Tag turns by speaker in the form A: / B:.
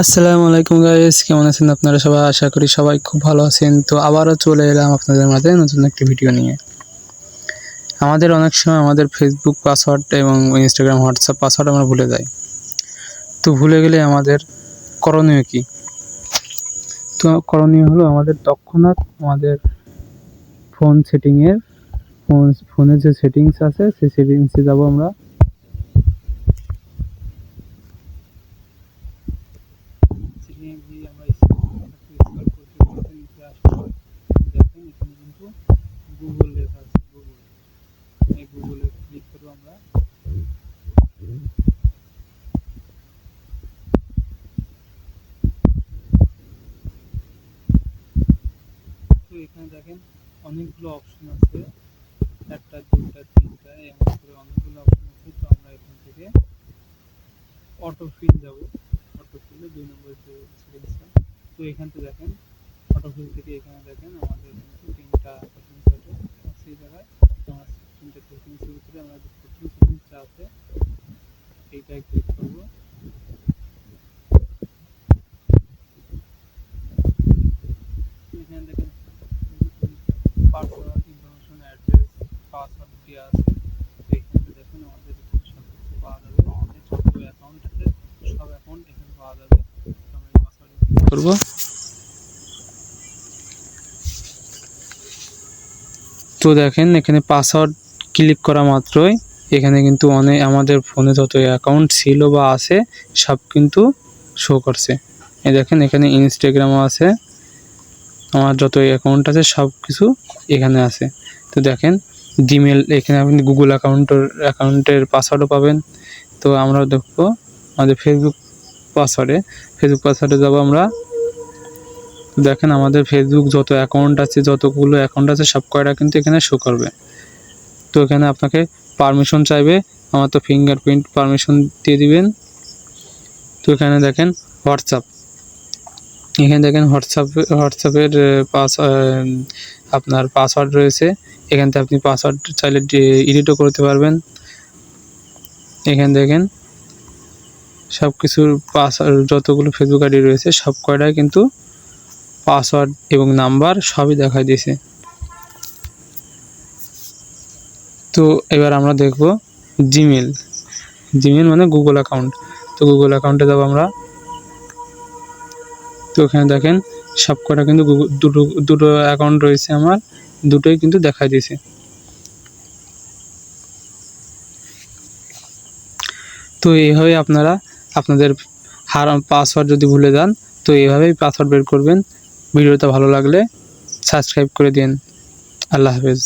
A: আসসালামু আলাইকুম গাইস কেমন আছেন আপনারা সবাই? আশা করি সবাই খুব ভালো আছেন। তো আবারও চলে এলাম আপনাদের মাঝে নতুন একটি ভিডিও নিয়ে। আমাদের অনেক সময় আমাদের ফেসবুক পাসওয়ার্ড এবং ইনস্টাগ্রাম হোয়াটসঅ্যাপ পাসওয়ার্ড আমরা ভুলে যাই। তো ভুলে গেলে আমাদের করণীয় কি? তো করণীয় হলো আমাদের তৎক্ষণাৎ আমাদের ফোন সেটিংয়ের ফোন ফোনের যে সেটিংস আছে, সেই সেটিংসে যাব আমরা। সেখানে আমরা দেখেন, এখানে কিন্তু গুগল লেখা আছে গুগল এই গুগলে ক্লিক করব এখানে দেখেন, অনেকগুলো অপশন আছে। একটা দুটা তিনটা এমন করে অনেকগুলো অপশন আছে। তো আমরা এখান থেকে অটো ফিল যাব। অটো ফিলে দুই নম্বর যে সেটিংসটা তো এখান থেকে দেখেন অটো ফিল থেকে এখানে দেখেন আমাদের কিন্তু তিনটা সেটিংস আছে। সেই জায়গায় আমার তিনটা সেটিংসের ভিতরে আমরা যে প্রথম সেটিংসটা আছে এইটায় ক্লিক করব। এখানে দেখেন পার্সোনাল ইনফরমেশন অ্যাড্রেস পাসওয়ার্ড দেওয়া আছে তো এখানে দেখেন আমাদের সব কিছু পাওয়া যাবে আমাদের যত অ্যাকাউন্ট আছে সব অ্যাকাউন্ট এখানে পাওয়া যাবে তো আমরা এই পাসওয়ার্ডে ক্লিক করব। তো দেখেন, এখানে পাসওয়ার্ড ক্লিক করা মাত্রই এখানে কিন্তু অনেক আমাদের ফোনে যত অ্যাকাউন্ট ছিল বা আছে, সব কিন্তু শো করছে। এই দেখেন, এখানে ইনস্টাগ্রামও আছে। আমার যত অ্যাকাউন্ট আছে, সব কিছু এখানে আছে। তো দেখেন জিমেল এখানে আপনি গুগল অ্যাকাউন্টের অ্যাকাউন্টের পাসওয়ার্ডও পাবেন। তো আমরা দেখব, আমাদের ফেসবুক পাসওয়ার্ডে ফেসবুক পাসওয়ার্ডে যাব আমরা। দেখেন আমাদের ফেসবুক যত অ্যাকাউন্ট আছে, যতগুলো অ্যাকাউন্ট আছে, সব কয়টা কিন্তু এখানে শো করবে। তো এখানে আপনাকে পারমিশন চাইবে, আমার তো ফিঙ্গারপ্রিন্ট পারমিশন দিয়ে দিবেন। তো এখানে দেখেন হোয়াটসঅ্যাপ এখানে দেখেন হোয়াটসঅ্যাপ হোয়াটসঅ্যাপের পাস আপনার পাসওয়ার্ড রয়েছে। এখান থেকে আপনি পাসওয়ার্ড চাইলে এডিটও করতে পারবেন। এখানে দেখেন সব কিছুর পাসওয়ার্ড যতগুলো ফেসবুক আইডি রয়েছে, সব কয়টাই কিন্তু পাসওয়ার্ড এবং নাম্বার সবই দেখাই দিয়েছে। তো এবার আমরা দেখব জিমেল জিমেল মানে গুগল অ্যাকাউন্ট তো গুগল অ্যাকাউন্টে যাব আমরা। তো এখানে দেখেন, সব কটা কিন্তু দুটো দুটো অ্যাকাউন্ট রয়েছে আমার, দুটোই কিন্তু দেখাই দিয়েছে। তো এইভাবে আপনারা আপনাদের হার পাসওয়ার্ড যদি ভুলে যান, তো এইভাবেই পাসওয়ার্ড বের করবেন। ভিডিওটা ভালো লাগলে সাবস্ক্রাইব করে দিন। আল্লাহ হাফেজ।